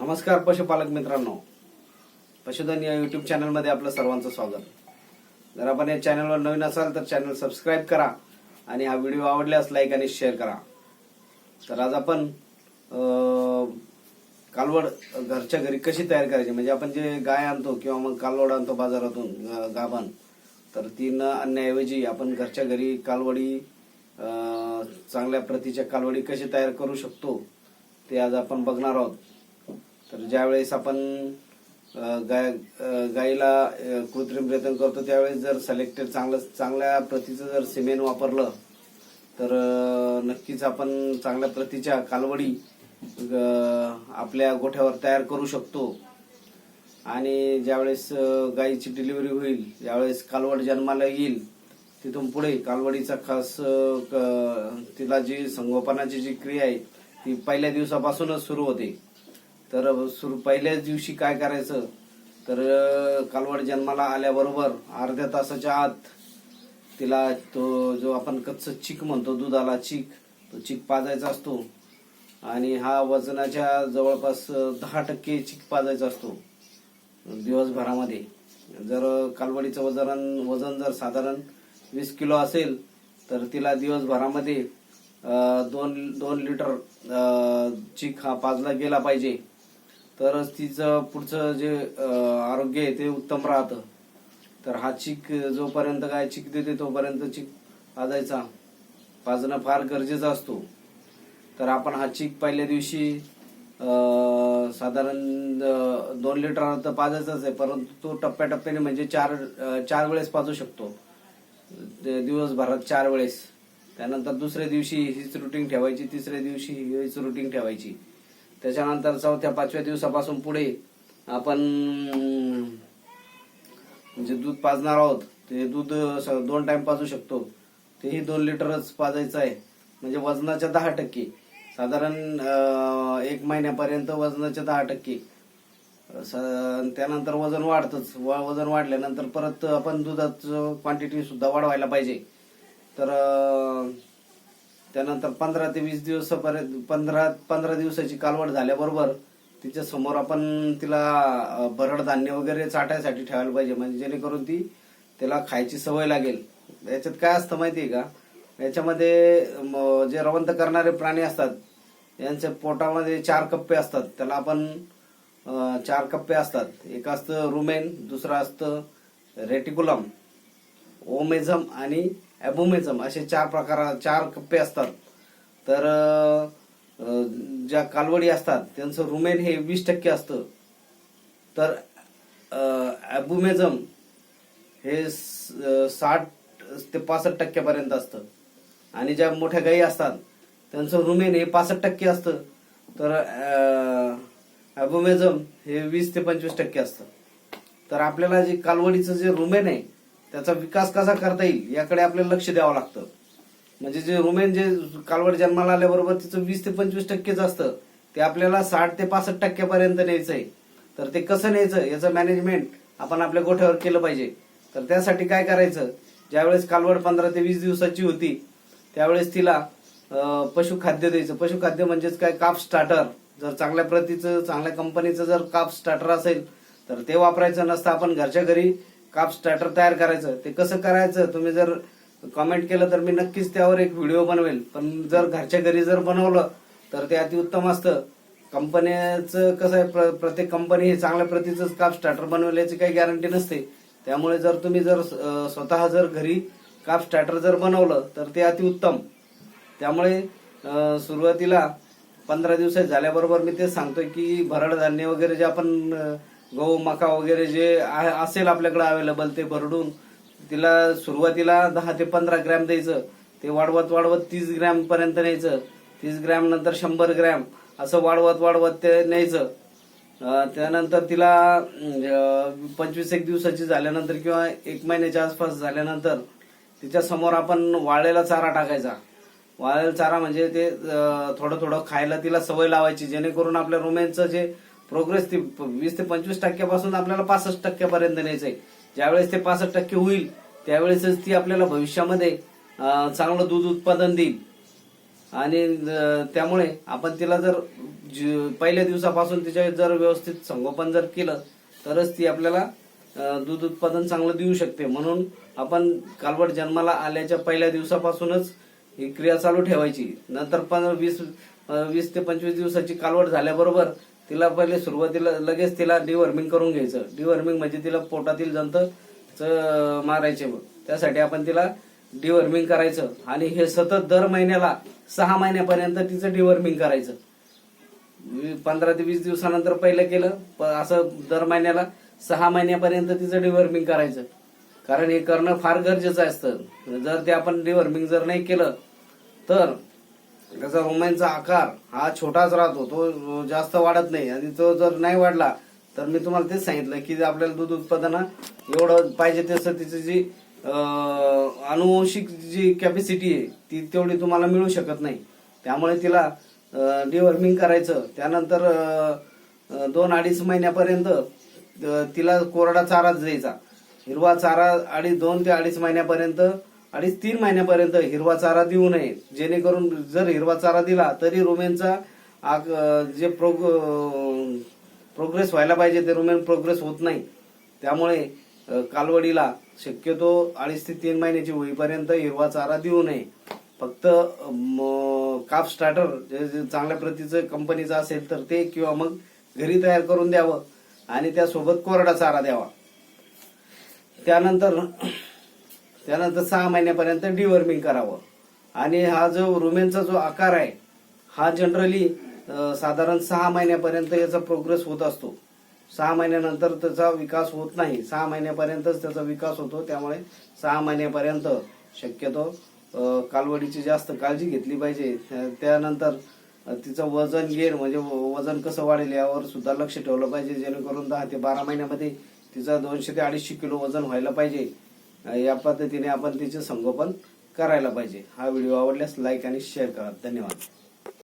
नमस्कार पशुपालक मित्रांनो. पशुधन या युट्यूब चॅनलमध्ये आपलं सर्वांचं स्वागत. जर आपण या चॅनलवर नवीन असाल तर चॅनल सबस्क्राईब करा आणि हा व्हिडिओ आवडल्यास लाईक आणि शेअर करा. तर आज आपण कालवड घरच्या घरी कशी तयार करायची? म्हणजे आपण जे गाय आणतो किंवा मग कालवड आणतो बाजारातून गाभण तर ती न आणण्याऐवजी आपण घरच्या घरी कालवडी चांगल्या प्रतीच्या कालवडी कशी तयार करू शकतो ते आज आपण बघणार आहोत. तर ज्यावेळेस आपण गाय गाईला कृत्रिम प्रयत्न करतो त्यावेळेस जर सिलेक्टेड चांगलं चांगल्या प्रतीचं जर सिमेंट वापरलं तर नक्कीच आपण चांगल्या प्रतीच्या कालवडी आपल्या गोठ्यावर तयार करू शकतो. आणि ज्यावेळेस गाईची डिलिव्हरी होईल ज्यावेळेस कालवड जन्माला येईल तिथून पुढे कालवडीचा खास क- तिला जी संगोपनाची जी क्रिया आहे ती पहिल्या दिवसापासूनच सुरू होते. तर सुरू पहिल्याच दिवशी काय करायचं? तर कालवड जन्माला आल्याबरोबर अर्ध्या तासाच्या आत तिला तो जो आपण कच्च चीक म्हणतो दुधाला चीक तो चीक पाजायचा असतो. आणि हा वजनाच्या जवळपास दहा टक्के चीक पाजायचा असतो दिवसभरामध्ये. जर कालवडीचं वजन वजन जर साधारण वीस किलो असेल तर तिला दिवसभरामध्ये दोन दोन लिटर अं, चीक हा पाजला गेला पाहिजे. तरच तिचं पुढचं जे आरोग्य आहे ते उत्तम राहतं. तर हा चिक जोपर्यंत काय चिक देते तोपर्यंत चीक पाजायचा पाजणं फार गरजेचं असतो. तर आपण हा चिक पहिल्या दिवशी साधारण दोन लिटर तर पाजायचाच आहे परंतु तो टप्प्याटप्प्याने म्हणजे चार चार वेळेस पाजू शकतो. दिवसभरात चार वेळेस. त्यानंतर दुसऱ्या दिवशी हीच रुटीन ठेवायची तिसऱ्या दिवशी हीच रुटीन ठेवायची. त्याच्यानंतर चौथ्या पाचव्या दिवसापासून पुढे आपण जे दूध पाजणार आहोत ते दूध स- दोन टाइम पाजू शकतो. तेही दोन लिटरच पाजायचं आहे. म्हणजे वजनाच्या दहा टक्के. साधारण एक महिन्यापर्यंत वजनाच्या दहा टक्के. त्यानंतर वजन वाढतच. व- वजन वाढल्यानंतर परत आपण दुधाचं क्वांटिटी सुद्धा वाढवायला पाहिजे. तर त्यानंतर पंधरा ते वीस दिवसापर्यंत पंधरा पंधरा दिवसाची कालवड झाल्याबरोबर तिच्या समोर आपण तिला भरड धान्य वगैरे चाटायसाठी ठेवायला पाहिजे. म्हणजे जेणेकरून ती त्याला खायची सवय लागेल. याच्यात काय असतं माहितीये का? याच्यामध्ये जे रवंत करणारे प्राणी असतात यांच्या पोटामध्ये चार कप्पे असतात. त्याला आपण चार कप्पे असतात. एक असतं रुमेन दुसरं असतं रेटिकुलम ओमेझम आणि ॲबोमेझम असे चार प्रकार चार कप्पे असतात. तर ज्या कालवडी असतात त्यांचं रुमेन हे वीस टक्के असतं. तर ॲबुमेझम हे साठ ते पासष्ट टक्क्यापर्यंत असतं. आणि ज्या मोठ्या गायी असतात त्यांचं रुमेन हे पासष्ट टक्के असतं. तर ॲबोमेझम हे वीस ते पंचवीस टक्के असतं. तर आपल्याला जे कालवडीचं जे रुमेन आहे त्याचा विकास कसा करता येईल याकडे आपल्याला लक्ष द्यावं लागतं. म्हणजे जे रुमेन जे कालवड जन्माला आल्याबरोबर तिचं वीस ते पंचवीस टक्केच असतं. ते आपल्याला साठ ते पासष्ट टक्क्यापर्यंत न्यायचं आहे. तर ते कसं न्यायचं याचं मॅनेजमेंट आपण आपल्या गोठ्यावर केलं पाहिजे. तर त्यासाठी काय करायचं? ज्यावेळेस कालवड पंधरा ते वीस दिवसाची होती त्यावेळेस तिला पशुखाद्य द्यायचं. पशुखाद्य म्हणजेच काय? काप स्टार्टर जर चांगल्या प्रतीचं चांगल्या कंपनीचं जर काप स्टार्टर असेल तर ते वापरायचं. नसतं आपण घरच्या घरी काप स्टार्टर तयार करायचं ते कसं करायचं तुम्ही जर कमेंट केलं तर मी नक्कीच त्यावर एक व्हिडिओ बनवेल. पण जर घरच्या घरी जर बनवलं तर ते अतिउत्तम असतं. कंपन्याचं कसं आहे प्र- प्रत्येक कंपनी हे चांगल्या प्रतीचं काप स्टार्टर बनवल्याची काही गॅरंटी नसते. त्यामुळे जर तुम्ही जर स्वतः जर घरी काप स्टार्टर जर बनवलं तर ते अतिउत्तम त्यामुळे सुरुवातीला पंधरा दिवसात झाल्याबरोबर मी तेच सांगतोय की भरड धान्य वगैरे जे आपण गहू मका वगैरे जे आहे- असेल आपल्याकडे अवेलेबल ते भरडून तिला सुरुवातीला दहा ते पंधरा ग्रॅम द्यायचं ते वाढवत वाढवत तीस ग्रॅम पर्यंत न्यायचं तीस ग्रॅम नंतर शंभर ग्रॅम असं वाढवत वाढवत ते न्यायचं. त्यानंतर तिला पंचवीस एक दिवसाची झाल्यानंतर किंवा एक महिन्याच्या आसपास झाल्यानंतर तिच्या समोर आपण वाळलेला चारा टाकायचा. वाळलेला चारा म्हणजे ते थोडं थोडं खायला तिला सवय लावायची जेणेकरून आपल्या रुमेनचं जे प्रोग्रेस ती वीस ते पंचवीस टक्क्यापासून आपल्याला पासष्ट टक्क्यापर्यंत न्यायचं आहे. ज्यावेळेस ते पासष्ट टक्के होईल त्यावेळेसच ती आपल्याला भविष्यामध्ये चांगलं दूध उत्पादन देईल. आणि त्यामुळे आपण तिला जर ज- पहिल्या दिवसापासून तिच्या जर व्यवस्थित संगोपन जर केलं तरच ती आपल्याला दूध उत्पादन चांगलं देऊ शकते. म्हणून आपण कालवड जन्माला आल्याच्या पहिल्या दिवसापासूनच ही क्रिया चालू ठेवायची. नंतर पण वीस वीस ते पंचवीस दिवसाची कालवड झाल्याबरोबर तिला पहिले सुरुवातीला लगेच तिला डिवर्मिंग करून घ्यायचं. डिवर्मिंग म्हणजे तिला पोटातील जंत मारायचे मारायचे त्यासाठी आपण तिला डिवर्मिंग करायचं. आणि हे सतत दर महिन्याला सहा महिन्यापर्यंत तिचं डिवर्मिंग करायचं. वी- पंधरा ते वीस दिवसानंतर पहिलं केलं प- असं दर महिन्याला सहा महिन्यापर्यंत तिचं डिवर्मिंग करायचं. कारण हे करणं फार गरजेचं असतं. जर ते आपण डिवर्मिंग जर नाही केलं तर त्याचा रोमांचा आकार हा छोटाच राहतो तो जास्त वाढत नाही. आणि तो जर नाही वाढला तर मी तुम्हाला तेच सांगितलं की आपल्याला दूध उत्पादन एवढं पाहिजे तसं तिची जी अनुवंशिक जी कॅपॅसिटी आहे ती तेवढी तुम्हाला मिळू शकत नाही. त्यामुळे तिला डिवर्मिंग करायचं. त्यानंतर दोन अडीच महिन्यापर्यंत तिला कोरडा चाराच द्यायचा. हिरवा चारा अडीच दोन ते अडीच महिन्यापर्यंत अडीच तीन महिन्यापर्यंत हिरवा चारा देऊ नये. जेणेकरून जर हिरवा चारा दिला तरी रुमेनचा आग- जे प्रोग प्रोग्रेस व्हायला पाहिजे ते रुमेन प्रोग्रेस होत नाही. त्यामुळे कालवडीला शक्यतो अडीच ते तीन महिन्याची होईपर्यंत हिरवा चारा देऊ नये. फक्त काप स्टार्टर जे चांगल्या प्रतीचं कंपनीचं असेल तर ते किंवा मग घरी तयार करून द्यावं आणि त्यासोबत कोरडा चारा द्यावा. त्यानंतर त्यानंतर सहा महिन्यापर्यंत डिवर्मिंग करावं. आणि हा जो रुमेनचा जो आकार आहे हा जनरली साधारण सहा महिन्यापर्यंत याचा प्रोग्रेस होत असतो. सहा महिन्यानंतर त्याचा विकास होत नाही. सहा महिन्यापर्यंतच त्याचा विकास होतो. त्यामुळे सहा महिन्यापर्यंत शक्यतो कालवडीची जास्त काळजी घेतली पाहिजे. त्यानंतर तिचं वजन गेन म्हणजे व- वजन कसं वाढेल यावर सुद्धा लक्ष ठेवलं पाहिजे. जेणेकरून दहा ते बारा महिन्यामध्ये तिचं दोनशे ते अडीचशे किलो वजन व्हायला पाहिजे. या पद्धतीने आपण तिचे संगोपन करायला पाहिजे. हा व्हिडिओ आवडल्यास लाईक आणि शेअर करा. धन्यवाद.